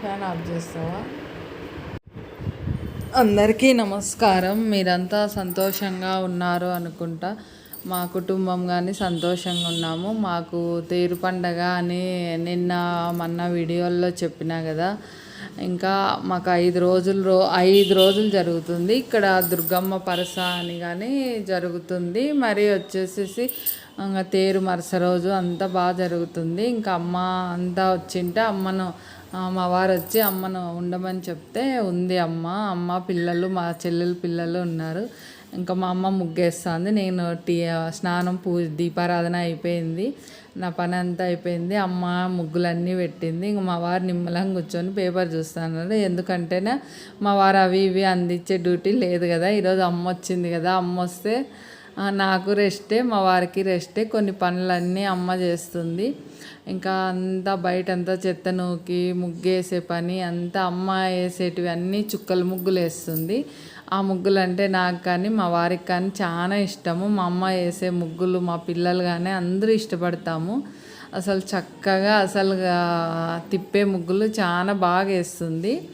Fan of చేస్తావా? అందరికీ నమస్కారం. మీరంతా సంతోషంగా ఉన్నారు అనుకుంటా. మా కుటుంబం కానీ సంతోషంగా ఉన్నాము. మాకు తేరు పండగ అని నిన్న మొన్న వీడియోల్లో చెప్పినా కదా. ఇంకా మాకు ఐదు రోజులు రో ఐదు రోజులు జరుగుతుంది. ఇక్కడ దుర్గమ్మ పరస అని కానీ జరుగుతుంది. మరి వచ్చేసేసి ఇంకా తేరు మరుస రోజు అంతా బాగా జరుగుతుంది. ఇంకా అమ్మ అంతా వచ్చింటే అమ్మను మా వారు వచ్చి అమ్మను ఉండమని చెప్తే ఉంది అమ్మ అమ్మ పిల్లలు మా చెల్లెలు పిల్లలు ఉన్నారు. ఇంకా మా అమ్మ ముగ్గేస్తుంది. నేను టీ స్నానం పూజ దీపారాధన అయిపోయింది. నా పని అంతా అయిపోయింది. అమ్మ ముగ్గులన్నీ పెట్టింది. ఇంక మా వారు నిమ్మలంగా కూర్చొని పేపర్ చూస్తున్నారు. ఎందుకంటేనే మా వారు అవి ఇవి అందించే డ్యూటీ లేదు కదా. ఈరోజు అమ్మ వచ్చింది కదా. అమ్మ వస్తే నాకు రెస్టే మా వారికి రెస్టే కొన్ని పనులన్నీ అమ్మ చేస్తుంది. ఇంకా అంతా బయట అంతా చెత్త నూకి ముగ్గేసే పని అంతా అమ్మ వేసేటివి అన్నీ చుక్కల ముగ్గులు వేస్తుంది. ఆ ముగ్గులు అంటే నాకు కానీ మా వారికి కానీ చాలా ఇష్టము. మా అమ్మ వేసే ముగ్గులు మా పిల్లలు కానీ అందరూ ఇష్టపడతాము. అసలు చక్కగా అసలు తిప్పే ముగ్గులు చాలా బాగా వేస్తుంది.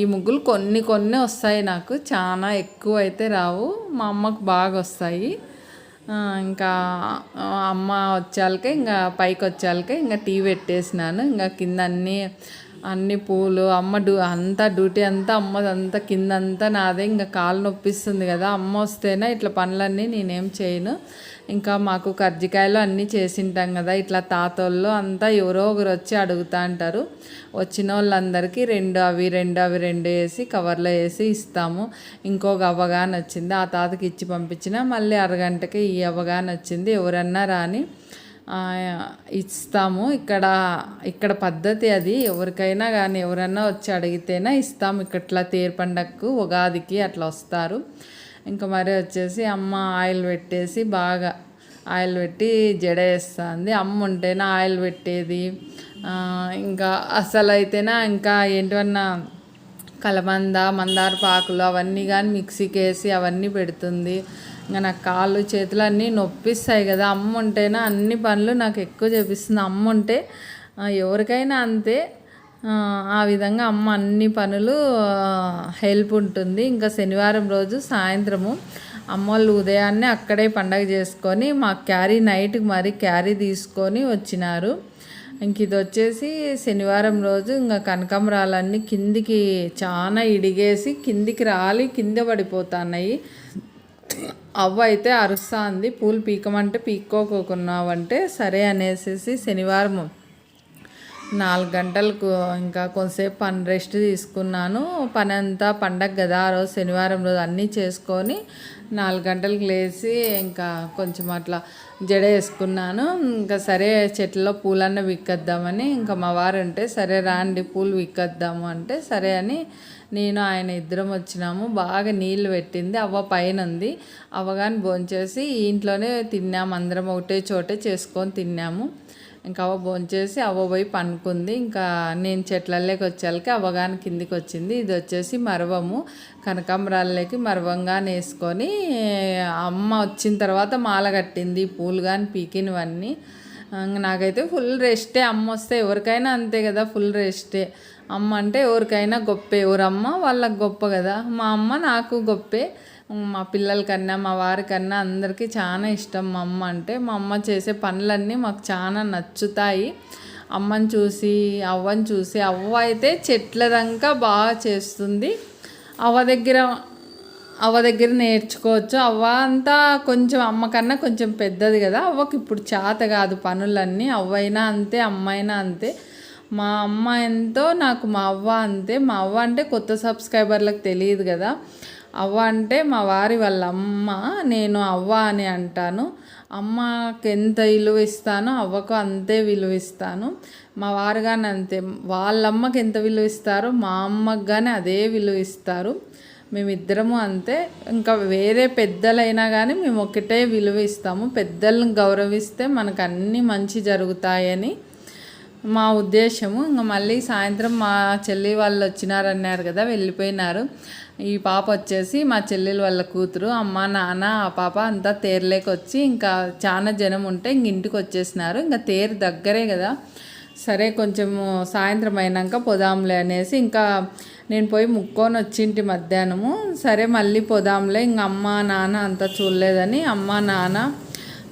ఈ ముగ్గులు కొన్ని కొన్ని వస్తాయి నాకు. చాలా ఎక్కువ అయితే రావు. మా అమ్మకు బాగా వస్తాయి. ఇంకా అమ్మ వచ్చాక ఇంకా పైకి వచ్చాక ఇంకా టీ పెట్టేసినాను. ఇంకా కింద అన్నీ అన్ని పూలు అమ్మ డ్యూ అంతా డ్యూటీ అంతా అమ్మదంతా కింద అంతా నాదే. ఇంకా కాలు నొప్పిస్తుంది కదా అమ్మ వస్తేనే ఇట్లా పనులన్నీ నేనేం చేయను. ఇంకా మాకు కర్జికాయలు అన్నీ చేసింటాం కదా ఇట్లా తాతోళ్ళు అంతా ఎవరో ఒకరు వచ్చి అడుగుతా అంటారు. వచ్చిన వాళ్ళందరికీ రెండు అవి రెండు అవి రెండు వేసి కవర్లో వేసి ఇస్తాము. ఇంకొక అవగాహన వచ్చింది ఆ తాతకి ఇచ్చి పంపించిన మళ్ళీ అరగంటకి ఈ అవగాహన వచ్చింది. ఎవరన్నా రాని ఇస్తాము. ఇక్కడ ఇక్కడ పద్ధతి అది. ఎవరికైనా కానీ ఎవరన్నా వచ్చి అడిగితేనే ఇస్తాము ఇక్కడ తేరు పండగకు ఉగాదికి అట్లా వస్తారు. ఇంకా మరి వచ్చేసి అమ్మ ఆయిల్ పెట్టేసి బాగా ఆయిల్ పెట్టి జడ వేస్తుంది. అమ్మ ఉంటేనే ఆయిల్ పెట్టేది. ఇంకా అసలు అయితేనా ఇంకా ఏంటివన్నా కలబంద మందార పాకులు అవన్నీ కానీ మిక్సీకి వేసి అవన్నీ పెడుతుంది. ఇంకా నాకు కాళ్ళు చేతులు అన్నీ నొప్పిస్తాయి కదా. అమ్మ ఉంటేనే అన్ని పనులు నాకు ఎక్కువ చేపిస్తుంది. అమ్మ ఉంటే ఎవరికైనా అంతే. ఆ, విధంగా అమ్మ అన్ని పనులు హెల్ప్ ఉంటుంది. ఇంకా శనివారం రోజు సాయంత్రము అమ్మ వాళ్ళు ఉదయాన్నే అక్కడే పండగ చేసుకొని మా క్యారీ నైట్కి మరి క్యారీ తీసుకొని వచ్చినారు. ఇంక ఇది వచ్చేసి శనివారం రోజు ఇంకా కనకాంబరాలన్నీ కిందికి చాలా ఇడిగేసి కిందికి రాలి కింద పడిపోతున్నాయి. అవ్వ అయితే అరుస్తుంది పూలు పీకమంటే పీక్కోకున్నావంటే సరే అనేసి శనివారం నాలుగు గంటలకు ఇంకా కొంతసేపు పని రెస్ట్ తీసుకున్నాను. పని అంతా పండగ కదా ఆ రోజు శనివారం రోజు అన్నీ చేసుకొని నాలుగు గంటలకు లేచి ఇంకా కొంచెం అట్లా జడ వేసుకున్నాను. ఇంకా సరే చెట్లలో పూలన్న విక్కేద్దామని ఇంకా మా వారు ఉంటే సరే రాండి పూలు విక్కేద్దాము అంటే సరే అని నేను ఆయన ఇద్దరం వచ్చినాము బాగా నీళ్ళు పెట్టింది అవ్వ పైన ఉంది అవ్వగాని భోంచేసి ఇంట్లోనే తిన్నాము అందరం ఒకటే చోటే చేసుకొని తిన్నాము. ఇంకా అవ్వ భోంచేసి అవ్వ పోయి పనుకుంది. ఇంకా నేను చెట్లలోకి వచ్చేళ్ళకి అవ్వగాని కిందికి వచ్చింది. ఇది వచ్చేసి మరవము కనకాంబరాలకి మరవంగా వేసుకొని అమ్మ వచ్చిన తర్వాత మాల కట్టింది పూలు కానీ పీకినవన్నీ. నాకైతే ఫుల్ రెస్టే అమ్మ వస్తే ఎవరికైనా అంతే కదా ఫుల్ రెస్టే. అమ్మ అంటే ఎవరికైనా గొప్పే ఎవరమ్మ వాళ్ళకి గొప్ప కదా. మా అమ్మ నాకు గొప్పే. మా పిల్లలకన్నా మా వారికన్నా అందరికీ చాలా ఇష్టం మా అమ్మ అంటే. మా అమ్మ చేసే పనులన్నీ మాకు చాలా నచ్చుతాయి. అమ్మని చూసి అవ్వని చూసి అవ్వ అయితే చెట్ల దాకా బాగా చేస్తుంది. అవ్వ దగ్గర అవ్వ దగ్గర నేర్చుకోవచ్చు. అవ్వ అంతా కొంచెం అమ్మ కన్నా కొంచెం పెద్దది కదా. అవ్వకి ఇప్పుడు చేత కాదు పనులన్నీ. అవ్వైనా అంతే అమ్మైనా అంతే. మా అమ్మ ఎంతో నాకు మా అవ్వ అంతే. మా అవ్వ అంటే కొత్త సబ్స్క్రైబర్లకు తెలియదు కదా. అవ్వ అంటే మా వారి వాళ్ళ అమ్మ. నేను అవ్వ అని అంటాను. అమ్మకి ఎంత విలువ ఇస్తానో అవ్వకు అంతే విలువ ఇస్తాను. మా వారు కానీ అంతే. వాళ్ళ అమ్మకి ఎంత విలువ ఇస్తారో మా అమ్మకి కానీ అదే విలువ ఇస్తారు. మేమిద్దరము అంతే. ఇంకా వేరే పెద్దలైనా కానీ మేము ఒకటే విలువ ఇస్తాము. పెద్దలను గౌరవిస్తే మనకు అన్నీ మంచి జరుగుతాయని మా ఉద్దేశము ఇంకా మళ్ళీ సాయంత్రం మా చెల్లి వాళ్ళు వచ్చినారన్నారు కదా వెళ్ళిపోయినారు. ఈ పాప వచ్చేసి మా చెల్లెలు వాళ్ళ కూతురు అమ్మ నాన్న ఆ పాప అంతా తేరులేకి వచ్చి ఇంకా చాలా జనం ఉంటే ఇంక ఇంటికి వచ్చేసినారు. ఇంకా తేరు దగ్గరే కదా. సరే కొంచెము సాయంత్రం అయినాక పొదాంలే అనేసి ఇంకా నేను పోయి ముక్కొని వచ్చింటి మధ్యాహ్నము. సరే మళ్ళీ పొదాంలే ఇంక అమ్మ నాన్న అంతా చూడలేదని అమ్మ నాన్న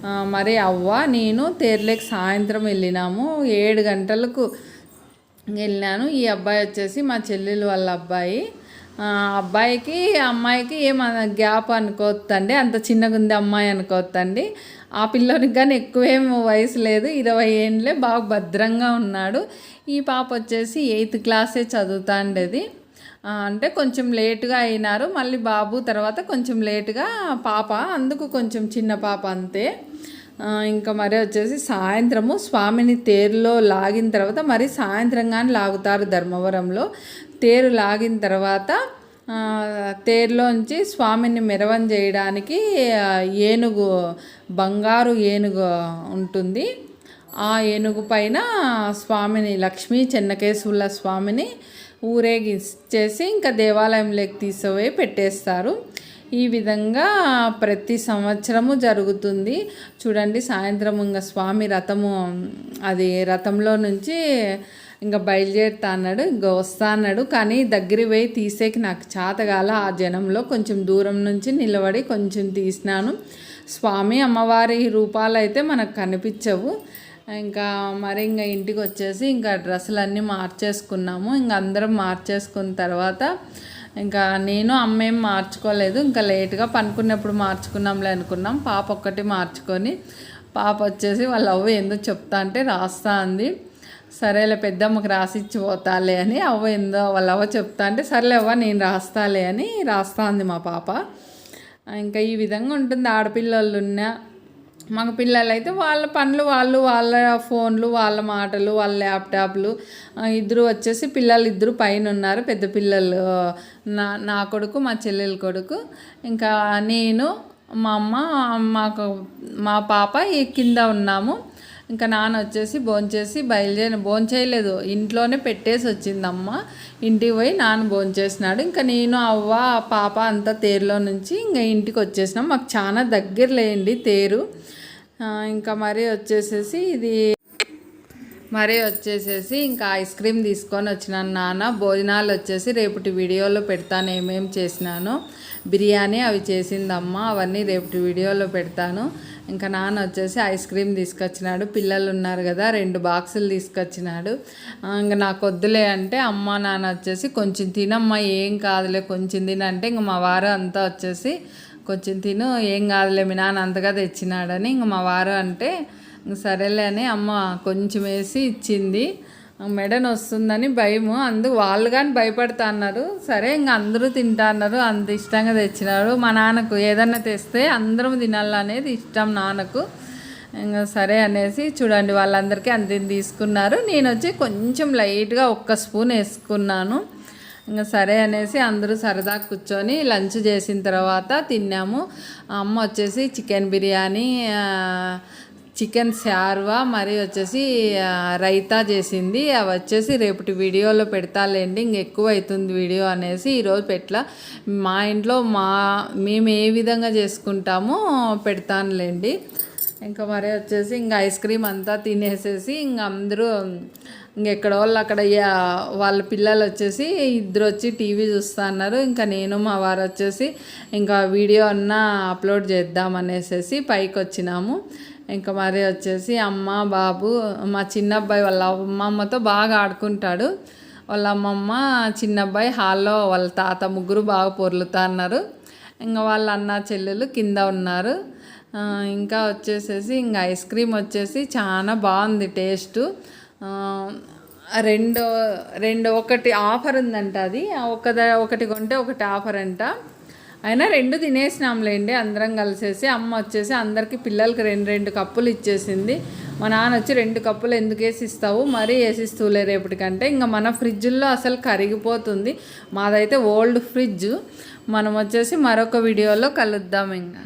మరి అవ్వ నేను తేర్లేకి సాయంత్రం వెళ్ళినాము. ఏడు గంటలకు వెళ్ళినాను. ఈ అబ్బాయి వచ్చేసి మా చెల్లెలు వాళ్ళ అబ్బాయి. ఆ అబ్బాయికి అమ్మాయికి ఏమ గ్యాప్ అనుకోవద్దండి. అంత చిన్నగా ఉంది అమ్మాయి అనుకోవద్దండి. ఆ పిల్లోనికి కానీ ఎక్కువేం వయసు లేదు. ఇరవై ఏండ్లే బాగా భద్రంగా ఉన్నాడు. ఈ పాప వచ్చేసి ఎయిత్ క్లాసే చదువుతాండేది. అంటే కొంచెం లేటుగా అయినారు. మళ్ళీ బాబు తర్వాత కొంచెం లేటుగా పాప అందుకు కొంచెం చిన్న పాప అంతే. ఇంకా మరి వచ్చేసి సాయంత్రము స్వామిని తేరులో లాగిన తర్వాత మరి సాయంత్రం కానీ లాగుతారు ధర్మవరంలో. తేరు లాగిన తర్వాత తేరులోంచి స్వామిని మెరవం చేయడానికి ఏనుగు బంగారు ఏనుగు ఉంటుంది. ఆ ఏనుగు పైన స్వామిని లక్ష్మీ చెన్నకేశవుల స్వామిని ఊరేగించేసి ఇంకా దేవాలయంలోకి తీసుకుపోయి పెట్టేస్తారు. ఈ విధంగా ప్రతి సంవత్సరము జరుగుతుంది. చూడండి సాయంత్రం ఇంకా స్వామి రథము అది రథంలో నుంచి ఇంకా బయలుదేరుతా అన్నాడు ఇంకా వస్తా అన్నాడు. కానీ దగ్గర పోయి తీసేకి నాకు చాతగాల ఆ జనంలో కొంచెం దూరం నుంచి నిలబడి కొంచెం తీసినాను. స్వామి అమ్మవారి రూపాలు అయితే మనకు కనిపించవు. ఇంకా మరి ఇంకా ఇంటికి వచ్చేసి ఇంకా డ్రెస్సులన్నీ మార్చేసుకున్నాము. ఇంకా అందరం మార్చేసుకున్న తర్వాత ఇంకా నేను అమ్మ ఏం మార్చుకోలేదు. ఇంకా లేట్గా పనుకున్నప్పుడు మార్చుకున్నాంలే అనుకున్నాం. పాప ఒక్కటి మార్చుకొని పాప వచ్చేసి వాళ్ళ అవ్వ ఎందుకు చెప్తా అంటే రాస్తా అంది. సరేలే పెద్దమ్మకి రాసిచ్చి పోతాలే అని అవ్వ ఏందో వాళ్ళ అవ్వ చెప్తా అంటే సరేలే అవ్వ నేను రాస్తాలే అని రాస్తా అంది మా పాప. ఇంకా ఈ విధంగా ఉంటుంది. ఆడపిల్లలు ఉన్న మగ పిల్లలు అయితే వాళ్ళ పనులు వాళ్ళు వాళ్ళ ఫోన్లు వాళ్ళ మాటలు వాళ్ళ ల్యాప్టాప్లు ఇద్దరు వచ్చేసి పిల్లలు ఇద్దరు పైన ఉన్నారు పెద్ద పిల్లలు నా నా కొడుకు మా చెల్లెల కొడుకు. ఇంకా నేను మా అమ్మ మాకు మా పాప ఈ కింద ఉన్నాము. ఇంకా నాన్న వచ్చేసి భోంచేసి బయలుదేరి భోంచేయలేదు ఇంట్లోనే పెట్టేసి వచ్చింది అమ్మ ఇంటికి పోయి నాన్న భోంచేసినాడు ఇంకా నేను అవ్వ పాప అంతా తేరులో నుంచి ఇంకా ఇంటికి వచ్చేసినాం. మాకు చాలా దగ్గర లేండి తేరు. ఇంకా మరి వచ్చేసేసి ఇది మరి వచ్చేసేసి ఇంకా ఐస్ క్రీమ్ తీసుకొని వచ్చినాను నాన్న. భోజనాలు వచ్చేసి రేపటి వీడియోలో పెడతాను ఏమేమి చేసినాను. బిర్యానీ అవి చేసిందమ్మ అవన్నీ రేపటి వీడియోలో పెడతాను. ఇంకా నాన్న వచ్చేసి ఐస్ క్రీమ్ తీసుకొచ్చినాడు. పిల్లలు ఉన్నారు కదా రెండు బాక్సులు తీసుకొచ్చినాడు. ఇంకా నాకు వద్దులే అంటే అమ్మ నాన్న వచ్చేసి కొంచెం తినమ్మా ఏం కాదులే కొంచెం తినంటే. ఇంక మా వారు అంతా వచ్చేసి కొంచెం తిను ఏం కాదులే మీ నాన్న అంతగా తెచ్చినాడని ఇంక మా వారు అంటే ఇంక సరేలే అని అమ్మ కొంచెం వేసి ఇచ్చింది. మెడన్ వస్తుందని భయము అందుకు వాళ్ళు కానీ భయపడతా అన్నారు. సరే ఇంక అందరూ తింటా అన్నారు అంత ఇష్టంగా తెచ్చినారు మా నాన్నకు ఏదన్నా తెస్తే అందరం తినాలనేది ఇష్టం నాన్నకు. ఇంకా సరే అనేసి చూడండి వాళ్ళందరికీ అంత తీసుకున్నారు. నేను వచ్చి కొంచెం లైట్గా ఒక్క స్పూన్ వేసుకున్నాను. ఇంకా సరే అనేసి అందరూ సరదా కూర్చొని లంచ్ చేసిన తర్వాత తిన్నాము. అమ్మ వచ్చేసి చికెన్ బిర్యానీ చికెన్ శార్వా మరి వచ్చేసి రైతా చేసింది. అవి వచ్చేసి రేపటి వీడియోలో పెడతాలేండి ఇంక ఎక్కువ అవుతుంది వీడియో అనేసి ఈరోజు పెట్ల మా ఇంట్లో మా మేము ఏ విధంగా చేసుకుంటామో పెడతానులేండి. ఇంకా మరి వచ్చేసి ఇంకా ఐస్ క్రీమ్ అంతా తినేసేసి ఇంక అందరూ ఇంకెక్కడ వాళ్ళు అక్కడ వాళ్ళ పిల్లలు వచ్చేసి ఇద్దరు వచ్చి టీవీ చూస్తా అన్నారు. ఇంకా నేను మా వారు వచ్చేసి ఇంకా వీడియో అన్న అప్లోడ్ చేద్దాం అనేసి పైకి వచ్చినాము ఇంకా మరి వచ్చేసి అమ్మ బాబు మా చిన్న అబ్బాయి వాళ్ళ అమ్మమ్మతో బాగా ఆడుకుంటాడు. వాళ్ళ అమ్మమ్మ చిన్న అబ్బాయి హాల్లో వాళ్ళ తాత ముగ్గురు బాగా పొర్లుతా అన్నారు. ఇంకా వాళ్ళ అన్న చెల్లెలు కింద ఉన్నారు. ఇంకా వచ్చేసేసి ఇంకా ఐస్ క్రీమ్ వచ్చేసి చాలా బాగుంది టేస్ట్. రెండు రెండు ఒకటి ఆఫర్ ఉందంట అది. ఒక ఒకటి కొంటే ఒకటి ఆఫర్ అంట. అయినా రెండు తినేసినాంలేండి అందరం కలిసేసి. అమ్మ వచ్చేసి అందరికీ పిల్లలకి రెండు రెండు కప్పులు ఇచ్చేసింది. మా నాన్న వచ్చి రెండు కప్పులు ఎందుకు వేసిస్తావు? మరీ వేసిస్తూలే రేపటికంటే. ఇంకా మన ఫ్రిడ్జ్లో అసలు కరిగిపోతుంది. మాదైతే ఓల్డ్ ఫ్రిడ్జ్. మనం వచ్చేసి మరొక వీడియోలో కలుద్దాం ఇంకా.